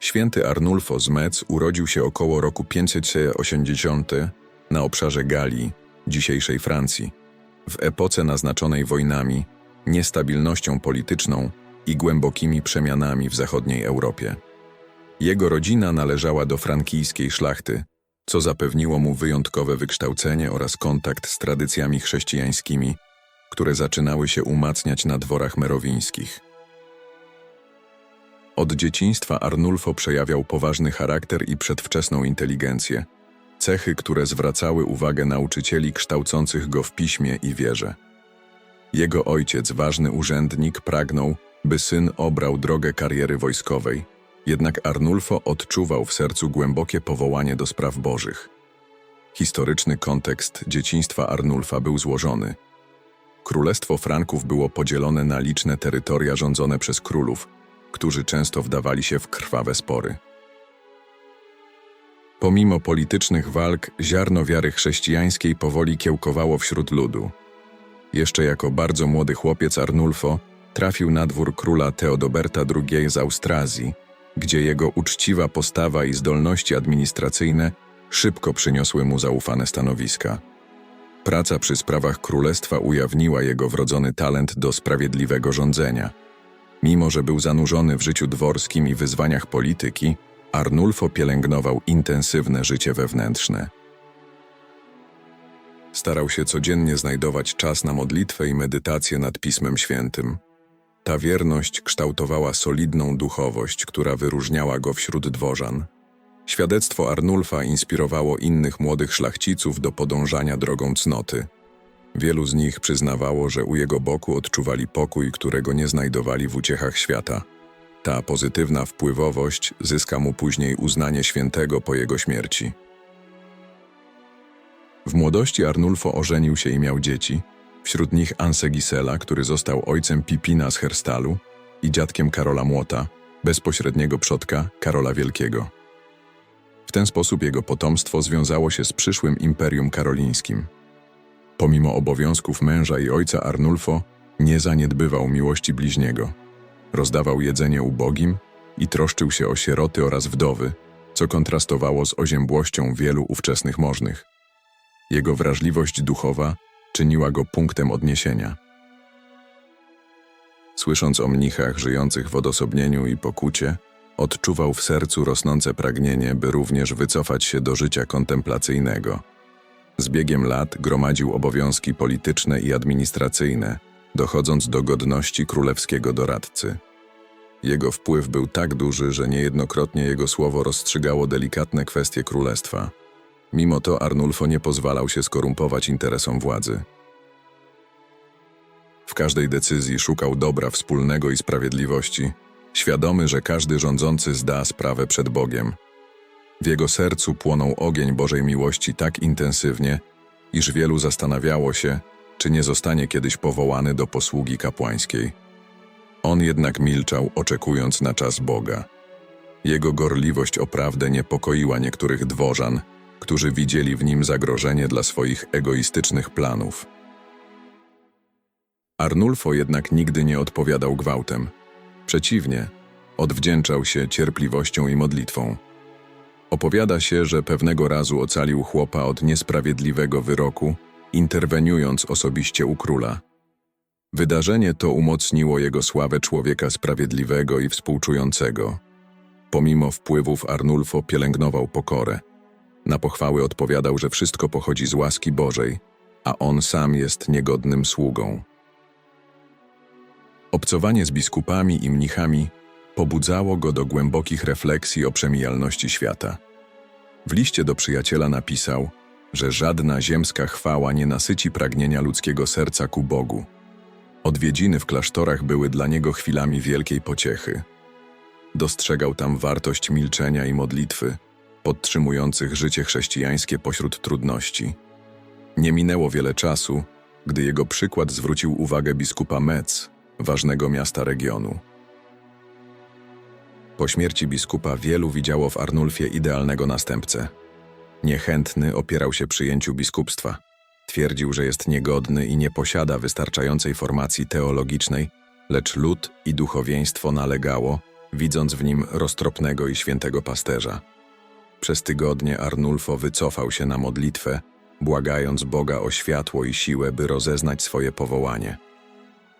Święty Arnulfo z Metz urodził się około roku 580 na obszarze Galii, dzisiejszej Francji, w epoce naznaczonej wojnami, niestabilnością polityczną i głębokimi przemianami w zachodniej Europie. Jego rodzina należała do frankijskiej szlachty, co zapewniło mu wyjątkowe wykształcenie oraz kontakt z tradycjami chrześcijańskimi, które zaczynały się umacniać na dworach merowińskich. Od dzieciństwa Arnulfo przejawiał poważny charakter i przedwczesną inteligencję, cechy, które zwracały uwagę nauczycieli kształcących go w piśmie i wierze. Jego ojciec, ważny urzędnik, pragnął, by syn obrał drogę kariery wojskowej, jednak Arnulfo odczuwał w sercu głębokie powołanie do spraw bożych. Historyczny kontekst dzieciństwa Arnulfa był złożony. Królestwo Franków było podzielone na liczne terytoria rządzone przez królów, którzy często wdawali się w krwawe spory. Pomimo politycznych walk, ziarno wiary chrześcijańskiej powoli kiełkowało wśród ludu. Jeszcze jako bardzo młody chłopiec Arnulfo trafił na dwór króla Teodoberta II z Austrazji, gdzie jego uczciwa postawa i zdolności administracyjne szybko przyniosły mu zaufane stanowiska. Praca przy sprawach królestwa ujawniła jego wrodzony talent do sprawiedliwego rządzenia. Mimo, że był zanurzony w życiu dworskim i wyzwaniach polityki, Arnulfo pielęgnował intensywne życie wewnętrzne. Starał się codziennie znajdować czas na modlitwę i medytację nad Pismem Świętym. Ta wierność kształtowała solidną duchowość, która wyróżniała go wśród dworzan. Świadectwo Arnulfa inspirowało innych młodych szlachciców do podążania drogą cnoty. Wielu z nich przyznawało, że u jego boku odczuwali pokój, którego nie znajdowali w uciechach świata. Ta pozytywna wpływowość zyska mu później uznanie świętego po jego śmierci. W młodości Arnulfo ożenił się i miał dzieci, wśród nich Anse Gisela, który został ojcem Pipina z Herstalu i dziadkiem Karola Młota, bezpośredniego przodka Karola Wielkiego. W ten sposób jego potomstwo związało się z przyszłym imperium karolińskim. Pomimo obowiązków męża i ojca Arnulfo nie zaniedbywał miłości bliźniego. Rozdawał jedzenie ubogim i troszczył się o sieroty oraz wdowy, co kontrastowało z oziębłością wielu ówczesnych możnych. Jego wrażliwość duchowa czyniła go punktem odniesienia. Słysząc o mnichach żyjących w odosobnieniu i pokucie, odczuwał w sercu rosnące pragnienie, by również wycofać się do życia kontemplacyjnego. Z biegiem lat gromadził obowiązki polityczne i administracyjne, dochodząc do godności królewskiego doradcy. Jego wpływ był tak duży, że niejednokrotnie jego słowo rozstrzygało delikatne kwestie królestwa. Mimo to Arnulfo nie pozwalał się skorumpować interesom władzy. W każdej decyzji szukał dobra wspólnego i sprawiedliwości, świadomy, że każdy rządzący zda sprawę przed Bogiem. W jego sercu płonął ogień Bożej miłości tak intensywnie, iż wielu zastanawiało się, czy nie zostanie kiedyś powołany do posługi kapłańskiej. On jednak milczał, oczekując na czas Boga. Jego gorliwość o prawdę niepokoiła niektórych dworzan, którzy widzieli w nim zagrożenie dla swoich egoistycznych planów. Arnulfo jednak nigdy nie odpowiadał gwałtem. Przeciwnie, odwdzięczał się cierpliwością i modlitwą. Opowiada się, że pewnego razu ocalił chłopa od niesprawiedliwego wyroku, interweniując osobiście u króla. Wydarzenie to umocniło jego sławę człowieka sprawiedliwego i współczującego. Pomimo wpływów Arnulfo pielęgnował pokorę. Na pochwały odpowiadał, że wszystko pochodzi z łaski Bożej, a on sam jest niegodnym sługą. Obcowanie z biskupami i mnichami pobudzało go do głębokich refleksji o przemijalności świata. W liście do przyjaciela napisał, że żadna ziemska chwała nie nasyci pragnienia ludzkiego serca ku Bogu. Odwiedziny w klasztorach były dla niego chwilami wielkiej pociechy. Dostrzegał tam wartość milczenia i modlitwy, podtrzymujących życie chrześcijańskie pośród trudności. Nie minęło wiele czasu, gdy jego przykład zwrócił uwagę biskupa Metz, ważnego miasta regionu. Po śmierci biskupa wielu widziało w Arnulfie idealnego następcę. Niechętny opierał się przyjęciu biskupstwa. Twierdził, że jest niegodny i nie posiada wystarczającej formacji teologicznej, lecz lud i duchowieństwo nalegało, widząc w nim roztropnego i świętego pasterza. Przez tygodnie Arnulfo wycofał się na modlitwę, błagając Boga o światło i siłę, by rozeznać swoje powołanie.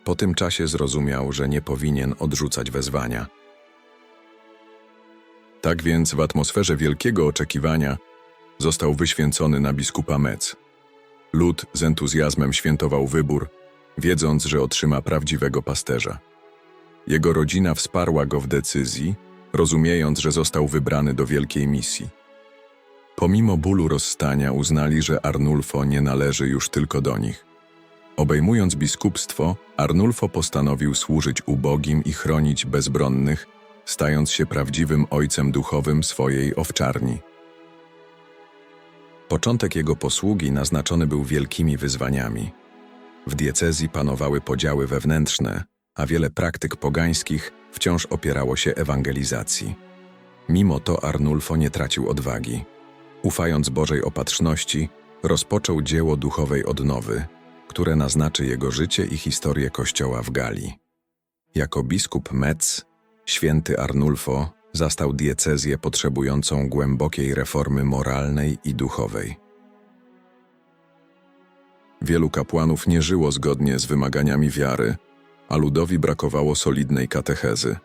Po tym czasie zrozumiał, że nie powinien odrzucać wezwania. Tak więc w atmosferze wielkiego oczekiwania został wyświęcony na biskupa Metz. Lud z entuzjazmem świętował wybór, wiedząc, że otrzyma prawdziwego pasterza. Jego rodzina wsparła go w decyzji, rozumiejąc, że został wybrany do wielkiej misji. Pomimo bólu rozstania uznali, że Arnulfo nie należy już tylko do nich. Obejmując biskupstwo, Arnulfo postanowił służyć ubogim i chronić bezbronnych, stając się prawdziwym ojcem duchowym swojej owczarni. Początek jego posługi naznaczony był wielkimi wyzwaniami. W diecezji panowały podziały wewnętrzne, a wiele praktyk pogańskich wciąż opierało się ewangelizacji. Mimo to Arnulfo nie tracił odwagi. Ufając Bożej opatrzności, rozpoczął dzieło duchowej odnowy, które naznaczy jego życie i historię Kościoła w Galii. Jako biskup Metz, święty Arnulfo zastał diecezję potrzebującą głębokiej reformy moralnej i duchowej. Wielu kapłanów nie żyło zgodnie z wymaganiami wiary, a ludowi brakowało solidnej katechezy.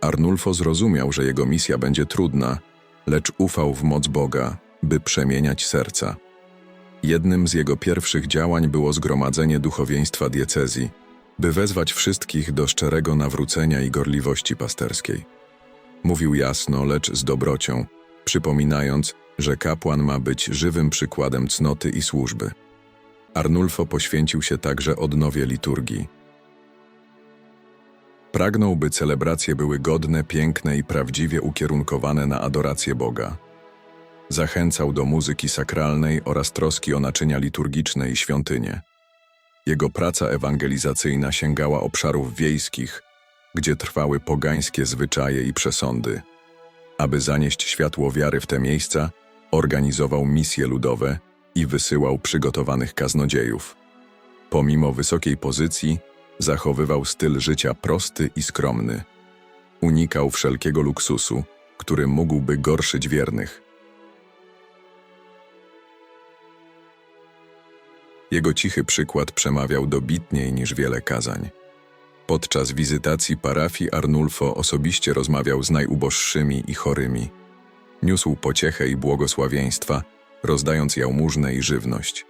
Arnulfo zrozumiał, że jego misja będzie trudna, lecz ufał w moc Boga, by przemieniać serca. Jednym z jego pierwszych działań było zgromadzenie duchowieństwa diecezji, by wezwać wszystkich do szczerego nawrócenia i gorliwości pasterskiej. Mówił jasno, lecz z dobrocią, przypominając, że kapłan ma być żywym przykładem cnoty i służby. Arnulfo poświęcił się także odnowie liturgii. Pragnął, by celebracje były godne, piękne i prawdziwie ukierunkowane na adorację Boga. Zachęcał do muzyki sakralnej oraz troski o naczynia liturgiczne i świątynie. Jego praca ewangelizacyjna sięgała obszarów wiejskich, gdzie trwały pogańskie zwyczaje i przesądy. Aby zanieść światło wiary w te miejsca, organizował misje ludowe i wysyłał przygotowanych kaznodziejów. Pomimo wysokiej pozycji, zachowywał styl życia prosty i skromny. Unikał wszelkiego luksusu, który mógłby gorszyć wiernych. Jego cichy przykład przemawiał dobitniej niż wiele kazań. Podczas wizytacji parafii Arnulfo osobiście rozmawiał z najuboższymi i chorymi. Niósł pociechę i błogosławieństwa, rozdając jałmużnę i żywność.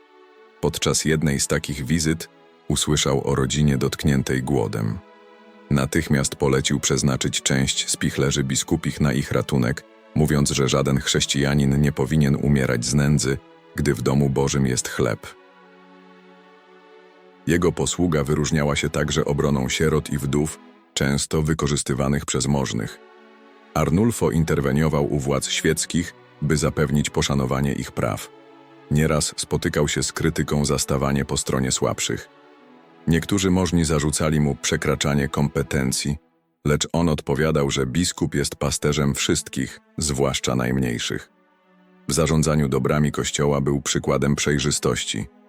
Podczas jednej z takich wizyt usłyszał o rodzinie dotkniętej głodem. Natychmiast polecił przeznaczyć część spichlerzy biskupich na ich ratunek, mówiąc, że żaden chrześcijanin nie powinien umierać z nędzy, gdy w domu Bożym jest chleb. Jego posługa wyróżniała się także obroną sierot i wdów, często wykorzystywanych przez możnych. Arnulfo interweniował u władz świeckich, by zapewnić poszanowanie ich praw. Nieraz spotykał się z krytyką za stawanie po stronie słabszych. Niektórzy możni zarzucali mu przekraczanie kompetencji, lecz on odpowiadał, że biskup jest pasterzem wszystkich, zwłaszcza najmniejszych. W zarządzaniu dobrami kościoła był przykładem przejrzystości.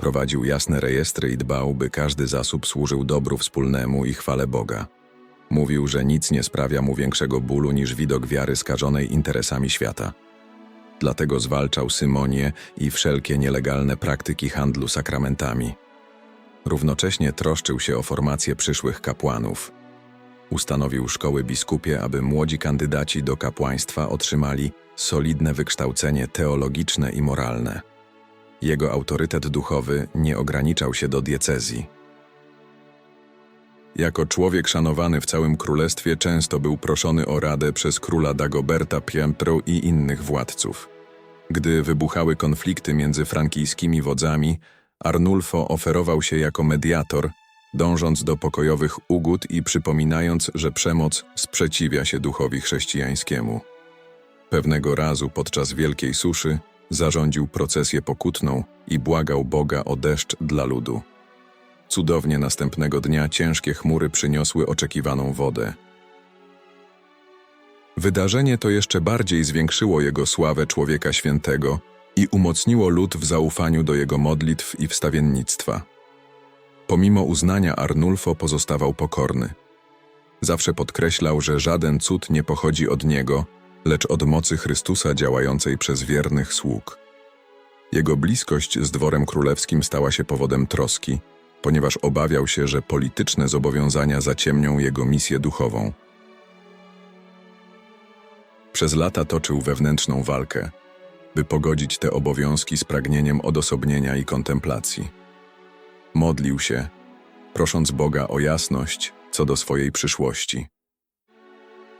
Prowadził jasne rejestry i dbał, by każdy zasób służył dobru wspólnemu i chwale Boga. Mówił, że nic nie sprawia mu większego bólu niż widok wiary skażonej interesami świata. Dlatego zwalczał symonię i wszelkie nielegalne praktyki handlu sakramentami. Równocześnie troszczył się o formację przyszłych kapłanów. Ustanowił szkoły biskupie, aby młodzi kandydaci do kapłaństwa otrzymali solidne wykształcenie teologiczne i moralne. Jego autorytet duchowy nie ograniczał się do diecezji. Jako człowiek szanowany w całym królestwie często był proszony o radę przez króla Dagoberta Pietro i innych władców. Gdy wybuchały konflikty między frankijskimi wodzami, Arnulfo oferował się jako mediator, dążąc do pokojowych ugód i przypominając, że przemoc sprzeciwia się duchowi chrześcijańskiemu. Pewnego razu podczas wielkiej suszy zarządził procesję pokutną i błagał Boga o deszcz dla ludu. Cudownie następnego dnia ciężkie chmury przyniosły oczekiwaną wodę. Wydarzenie to jeszcze bardziej zwiększyło jego sławę człowieka świętego i umocniło lud w zaufaniu do jego modlitw i wstawiennictwa. Pomimo uznania Arnulfo pozostawał pokorny. Zawsze podkreślał, że żaden cud nie pochodzi od niego, lecz od mocy Chrystusa działającej przez wiernych sług. Jego bliskość z dworem królewskim stała się powodem troski, ponieważ obawiał się, że polityczne zobowiązania zaciemnią jego misję duchową. Przez lata toczył wewnętrzną walkę, by pogodzić te obowiązki z pragnieniem odosobnienia i kontemplacji. Modlił się, prosząc Boga o jasność co do swojej przyszłości.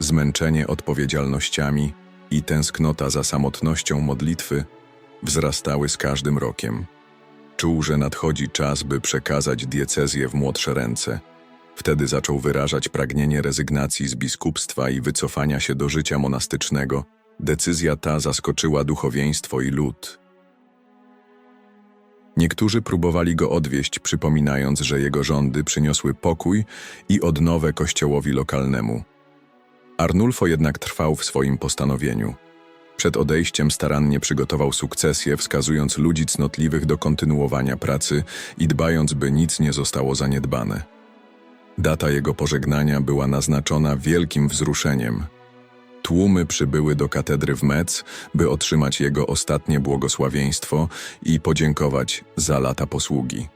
Zmęczenie odpowiedzialnościami i tęsknota za samotnością modlitwy wzrastały z każdym rokiem. Czuł, że nadchodzi czas, by przekazać diecezję w młodsze ręce. Wtedy zaczął wyrażać pragnienie rezygnacji z biskupstwa i wycofania się do życia monastycznego. Decyzja ta zaskoczyła duchowieństwo i lud. Niektórzy próbowali go odwieść, przypominając, że jego rządy przyniosły pokój i odnowę kościołowi lokalnemu. Arnulfo jednak trwał w swoim postanowieniu. Przed odejściem starannie przygotował sukcesję, wskazując ludzi cnotliwych do kontynuowania pracy i dbając, by nic nie zostało zaniedbane. Data jego pożegnania była naznaczona wielkim wzruszeniem. Tłumy przybyły do katedry w Metz, by otrzymać jego ostatnie błogosławieństwo i podziękować za lata posługi.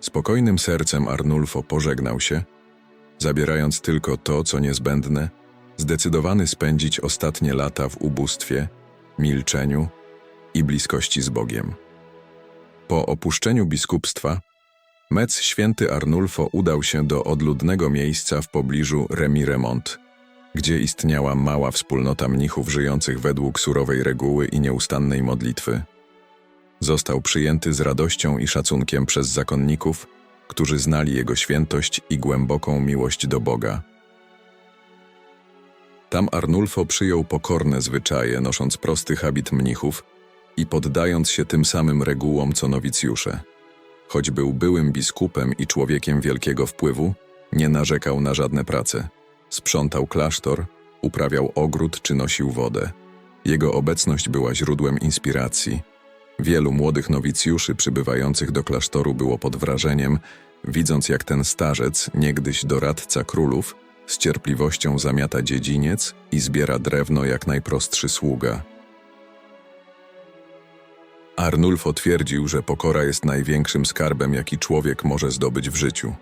Spokojnym sercem Arnulfo pożegnał się, zabierając tylko to, co niezbędne, zdecydowany spędzić ostatnie lata w ubóstwie, milczeniu i bliskości z Bogiem. Po opuszczeniu biskupstwa, Metz święty Arnulfo udał się do odludnego miejsca w pobliżu Remiremont, gdzie istniała mała wspólnota mnichów żyjących według surowej reguły i nieustannej modlitwy. Został przyjęty z radością i szacunkiem przez zakonników, którzy znali jego świętość i głęboką miłość do Boga. Tam Arnulfo przyjął pokorne zwyczaje, nosząc prosty habit mnichów i poddając się tym samym regułom co nowicjusze. Choć był byłym biskupem i człowiekiem wielkiego wpływu, nie narzekał na żadne prace. Sprzątał klasztor, uprawiał ogród czy nosił wodę. Jego obecność była źródłem inspiracji. Wielu młodych nowicjuszy przybywających do klasztoru było pod wrażeniem, widząc jak ten starzec, niegdyś doradca królów, z cierpliwością zamiata dziedziniec i zbiera drewno jak najprostszy sługa. Arnulfo twierdził, że pokora jest największym skarbem, jaki człowiek może zdobyć w życiu.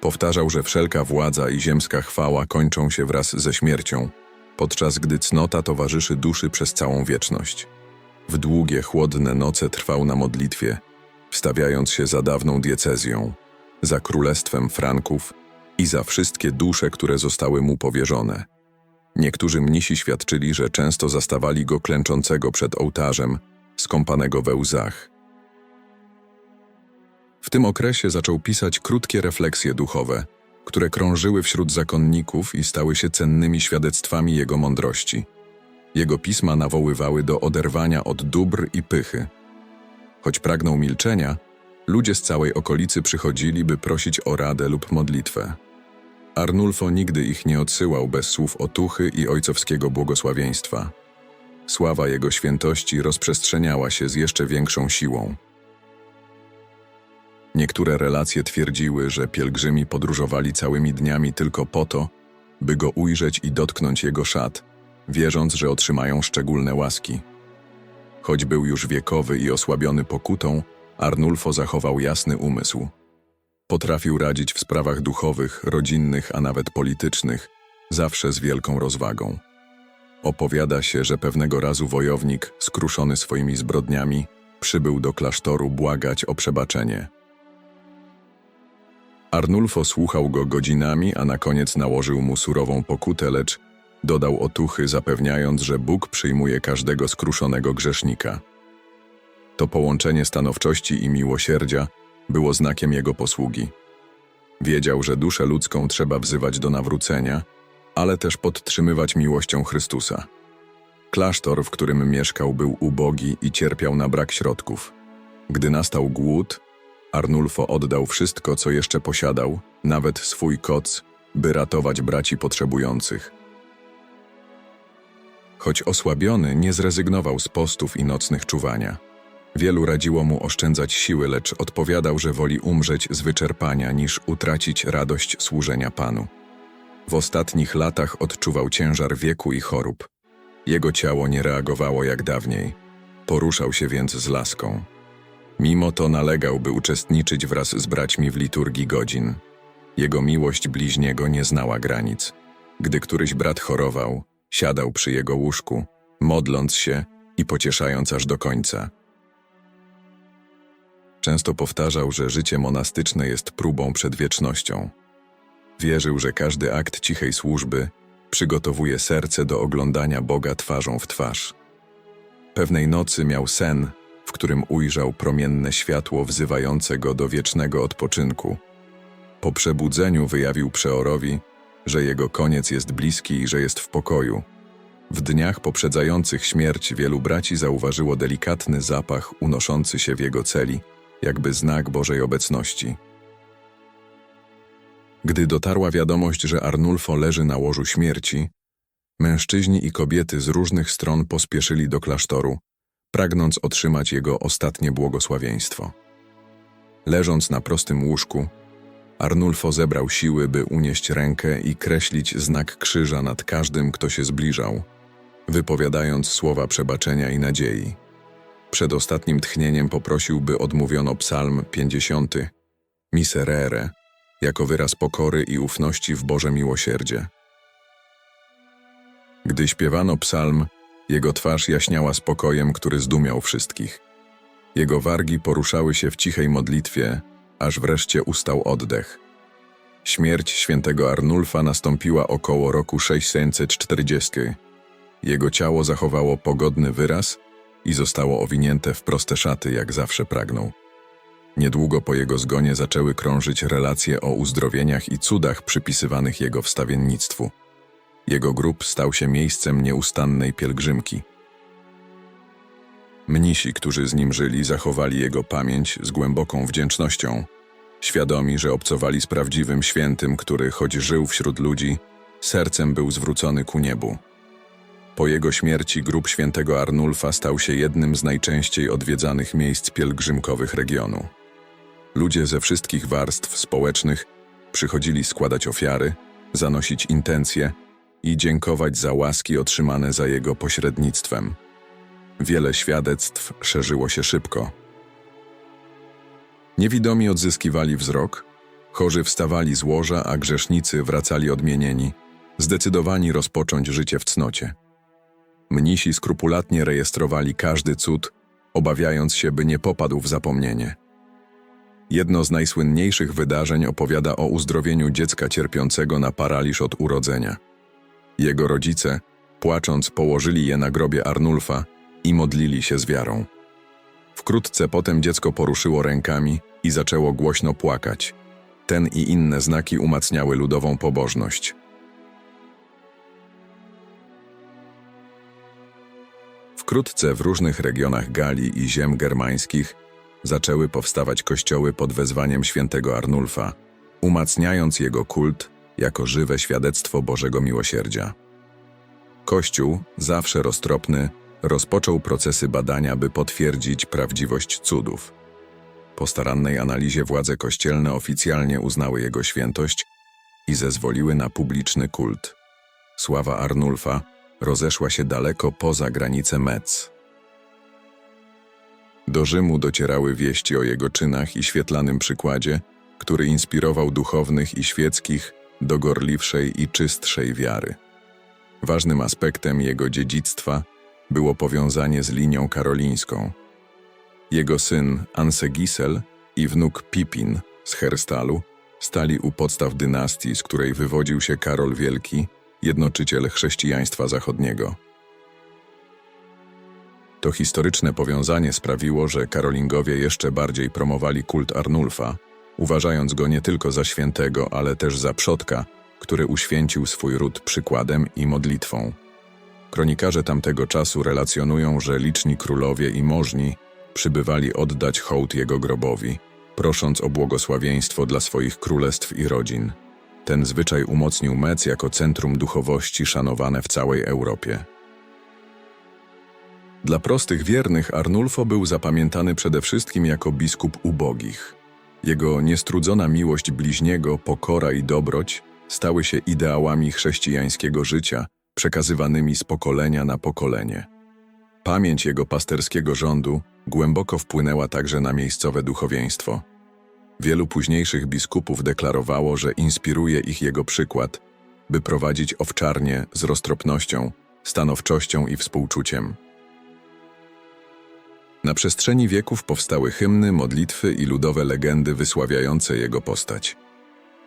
Powtarzał, że wszelka władza i ziemska chwała kończą się wraz ze śmiercią, podczas gdy cnota towarzyszy duszy przez całą wieczność. W długie, chłodne noce trwał na modlitwie, wstawiając się za dawną diecezją, za królestwem Franków i za wszystkie dusze, które zostały mu powierzone. Niektórzy mnisi świadczyli, że często zastawali go klęczącego przed ołtarzem, skąpanego we łzach. W tym okresie zaczął pisać krótkie refleksje duchowe, które krążyły wśród zakonników i stały się cennymi świadectwami jego mądrości. Jego pisma nawoływały do oderwania od dóbr i pychy. Choć pragnął milczenia, ludzie z całej okolicy przychodzili, by prosić o radę lub modlitwę. Arnulfo nigdy ich nie odsyłał bez słów otuchy i ojcowskiego błogosławieństwa. Sława jego świętości rozprzestrzeniała się z jeszcze większą siłą. Niektóre relacje twierdziły, że pielgrzymi podróżowali całymi dniami tylko po to, by go ujrzeć i dotknąć jego szat, wierząc, że otrzymają szczególne łaski. Choć był już wiekowy i osłabiony pokutą, Arnulfo zachował jasny umysł. Potrafił radzić w sprawach duchowych, rodzinnych, a nawet politycznych, zawsze z wielką rozwagą. Opowiada się, że pewnego razu wojownik, skruszony swoimi zbrodniami, przybył do klasztoru błagać o przebaczenie. Arnulfo słuchał go godzinami, a na koniec nałożył mu surową pokutę, lecz dodał otuchy, zapewniając, że Bóg przyjmuje każdego skruszonego grzesznika. To połączenie stanowczości i miłosierdzia było znakiem jego posługi. Wiedział, że duszę ludzką trzeba wzywać do nawrócenia, ale też podtrzymywać miłością Chrystusa. Klasztor, w którym mieszkał, był ubogi i cierpiał na brak środków. Gdy nastał głód, Arnulfo oddał wszystko, co jeszcze posiadał, nawet swój koc, by ratować braci potrzebujących. Choć osłabiony, nie zrezygnował z postów i nocnych czuwania. Wielu radziło mu oszczędzać siły, lecz odpowiadał, że woli umrzeć z wyczerpania niż utracić radość służenia Panu. W ostatnich latach odczuwał ciężar wieku i chorób. Jego ciało nie reagowało jak dawniej. Poruszał się więc z laską. Mimo to nalegał, by uczestniczyć wraz z braćmi w liturgii godzin. Jego miłość bliźniego nie znała granic. Gdy któryś brat chorował, siadał przy jego łóżku, modląc się i pocieszając aż do końca. Często powtarzał, że życie monastyczne jest próbą przed wiecznością. Wierzył, że każdy akt cichej służby przygotowuje serce do oglądania Boga twarzą w twarz. Pewnej nocy miał sen, w którym ujrzał promienne światło wzywające go do wiecznego odpoczynku. Po przebudzeniu wyjawił przeorowi, że jego koniec jest bliski i że jest w pokoju. W dniach poprzedzających śmierć wielu braci zauważyło delikatny zapach unoszący się w jego celi, jakby znak Bożej obecności. Gdy dotarła wiadomość, że Arnulfo leży na łożu śmierci, mężczyźni i kobiety z różnych stron pospieszyli do klasztoru, pragnąc otrzymać jego ostatnie błogosławieństwo. Leżąc na prostym łóżku, Arnulfo zebrał siły, by unieść rękę i kreślić znak krzyża nad każdym, kto się zbliżał, wypowiadając słowa przebaczenia i nadziei. Przed ostatnim tchnieniem poprosił, by odmówiono psalm 50, Miserere, jako wyraz pokory i ufności w Boże miłosierdzie. Gdy śpiewano psalm, jego twarz jaśniała spokojem, który zdumiał wszystkich. Jego wargi poruszały się w cichej modlitwie, aż wreszcie ustał oddech. Śmierć świętego Arnulfa nastąpiła około roku 640. Jego ciało zachowało pogodny wyraz i zostało owinięte w proste szaty, jak zawsze pragnął. Niedługo po jego zgonie zaczęły krążyć relacje o uzdrowieniach i cudach przypisywanych jego wstawiennictwu. Jego grób stał się miejscem nieustannej pielgrzymki. Mnisi, którzy z nim żyli, zachowali jego pamięć z głęboką wdzięcznością, świadomi, że obcowali z prawdziwym świętym, który, choć żył wśród ludzi, sercem był zwrócony ku niebu. Po jego śmierci grób świętego Arnulfa stał się jednym z najczęściej odwiedzanych miejsc pielgrzymkowych regionu. Ludzie ze wszystkich warstw społecznych przychodzili składać ofiary, zanosić intencje i dziękować za łaski otrzymane za jego pośrednictwem. Wiele świadectw szerzyło się szybko. Niewidomi odzyskiwali wzrok, chorzy wstawali z łoża, a grzesznicy wracali odmienieni, zdecydowani rozpocząć życie w cnocie. Mnisi skrupulatnie rejestrowali każdy cud, obawiając się, by nie popadł w zapomnienie. Jedno z najsłynniejszych wydarzeń opowiada o uzdrowieniu dziecka cierpiącego na paraliż od urodzenia. Jego rodzice, płacząc, położyli je na grobie Arnulfa i modlili się z wiarą. Wkrótce potem dziecko poruszyło rękami i zaczęło głośno płakać. Ten i inne znaki umacniały ludową pobożność. Wkrótce w różnych regionach Galii i ziem germańskich zaczęły powstawać kościoły pod wezwaniem świętego Arnulfa, umacniając jego kult jako żywe świadectwo Bożego miłosierdzia. Kościół, zawsze roztropny, rozpoczął procesy badania, by potwierdzić prawdziwość cudów. Po starannej analizie władze kościelne oficjalnie uznały jego świętość i zezwoliły na publiczny kult. Sława Arnulfa rozeszła się daleko poza granice Metz. Do Rzymu docierały wieści o jego czynach i świetlanym przykładzie, który inspirował duchownych i świeckich do gorliwszej i czystszej wiary. Ważnym aspektem jego dziedzictwa było powiązanie z linią karolińską. Jego syn Ansegisel i wnuk Pipin z Herstalu stali u podstaw dynastii, z której wywodził się Karol Wielki, jednoczyciel chrześcijaństwa zachodniego. To historyczne powiązanie sprawiło, że Karolingowie jeszcze bardziej promowali kult Arnulfa, uważając go nie tylko za świętego, ale też za przodka, który uświęcił swój ród przykładem i modlitwą. Kronikarze tamtego czasu relacjonują, że liczni królowie i możni przybywali oddać hołd jego grobowi, prosząc o błogosławieństwo dla swoich królestw i rodzin. Ten zwyczaj umocnił Metz jako centrum duchowości szanowane w całej Europie. Dla prostych wiernych Arnulfo był zapamiętany przede wszystkim jako biskup ubogich. Jego niestrudzona miłość bliźniego, pokora i dobroć stały się ideałami chrześcijańskiego życia, przekazywanymi z pokolenia na pokolenie. Pamięć jego pasterskiego rządu głęboko wpłynęła także na miejscowe duchowieństwo. Wielu późniejszych biskupów deklarowało, że inspiruje ich jego przykład, by prowadzić owczarnie z roztropnością, stanowczością i współczuciem. Na przestrzeni wieków powstały hymny, modlitwy i ludowe legendy wysławiające jego postać.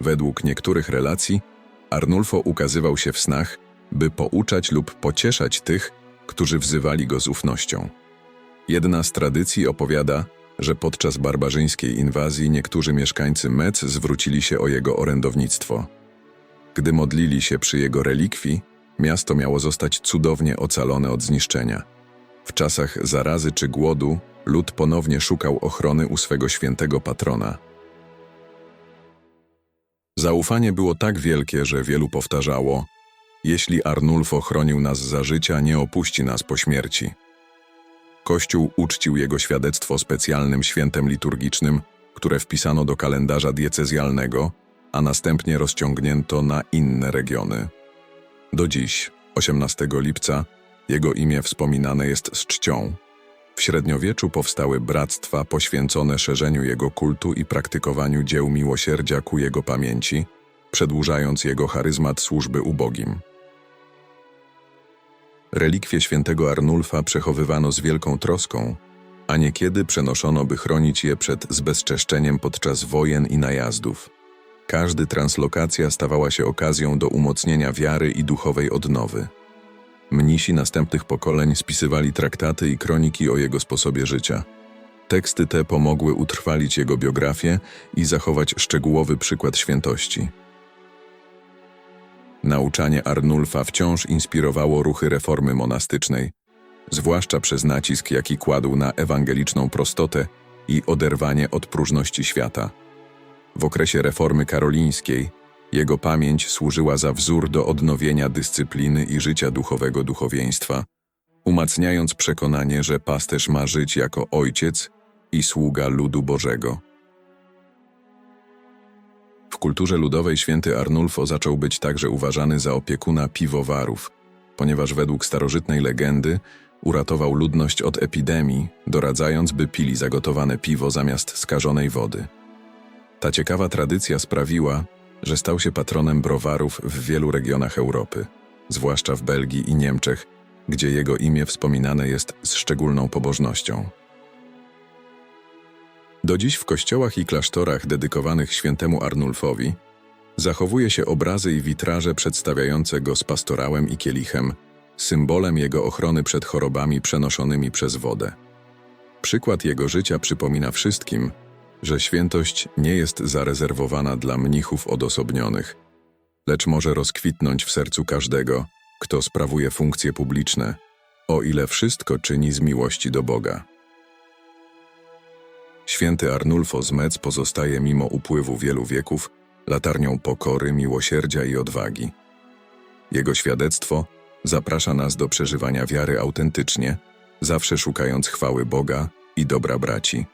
Według niektórych relacji Arnulfo ukazywał się w snach, by pouczać lub pocieszać tych, którzy wzywali go z ufnością. Jedna z tradycji opowiada, że podczas barbarzyńskiej inwazji niektórzy mieszkańcy Metz zwrócili się o jego orędownictwo. Gdy modlili się przy jego relikwii, miasto miało zostać cudownie ocalone od zniszczenia. W czasach zarazy czy głodu lud ponownie szukał ochrony u swego świętego patrona. Zaufanie było tak wielkie, że wielu powtarzało: Jeśli Arnulfo chronił nas za życia, nie opuści nas po śmierci. Kościół uczcił jego świadectwo specjalnym świętem liturgicznym, które wpisano do kalendarza diecezjalnego, a następnie rozciągnięto na inne regiony. Do dziś, 18 lipca, jego imię wspominane jest z czcią. W średniowieczu powstały bractwa poświęcone szerzeniu jego kultu i praktykowaniu dzieł miłosierdzia ku jego pamięci, przedłużając jego charyzmat służby ubogim. Relikwie świętego Arnulfa przechowywano z wielką troską, a niekiedy przenoszono, by chronić je przed zbezczeszczeniem podczas wojen i najazdów. Każdy translokacja stawała się okazją do umocnienia wiary i duchowej odnowy. Mnisi następnych pokoleń spisywali traktaty i kroniki o jego sposobie życia. Teksty te pomogły utrwalić jego biografię i zachować szczegółowy przykład świętości. Nauczanie Arnulfa wciąż inspirowało ruchy reformy monastycznej, zwłaszcza przez nacisk, jaki kładł na ewangeliczną prostotę i oderwanie od próżności świata. W okresie reformy karolińskiej jego pamięć służyła za wzór do odnowienia dyscypliny i życia duchowego duchowieństwa, umacniając przekonanie, że pasterz ma żyć jako ojciec i sługa ludu Bożego. W kulturze ludowej święty Arnulfo zaczął być także uważany za opiekuna piwowarów, ponieważ według starożytnej legendy uratował ludność od epidemii, doradzając, by pili zagotowane piwo zamiast skażonej wody. Ta ciekawa tradycja sprawiła, że stał się patronem browarów w wielu regionach Europy, zwłaszcza w Belgii i Niemczech, gdzie jego imię wspominane jest z szczególną pobożnością. Do dziś w kościołach i klasztorach dedykowanych świętemu Arnulfowi zachowuje się obrazy i witraże przedstawiające go z pastorałem i kielichem, symbolem jego ochrony przed chorobami przenoszonymi przez wodę. Przykład jego życia przypomina wszystkim, że świętość nie jest zarezerwowana dla mnichów odosobnionych, lecz może rozkwitnąć w sercu każdego, kto sprawuje funkcje publiczne, o ile wszystko czyni z miłości do Boga. Święty Arnulfo z Metz pozostaje mimo upływu wielu wieków latarnią pokory, miłosierdzia i odwagi. Jego świadectwo zaprasza nas do przeżywania wiary autentycznie, zawsze szukając chwały Boga i dobra braci.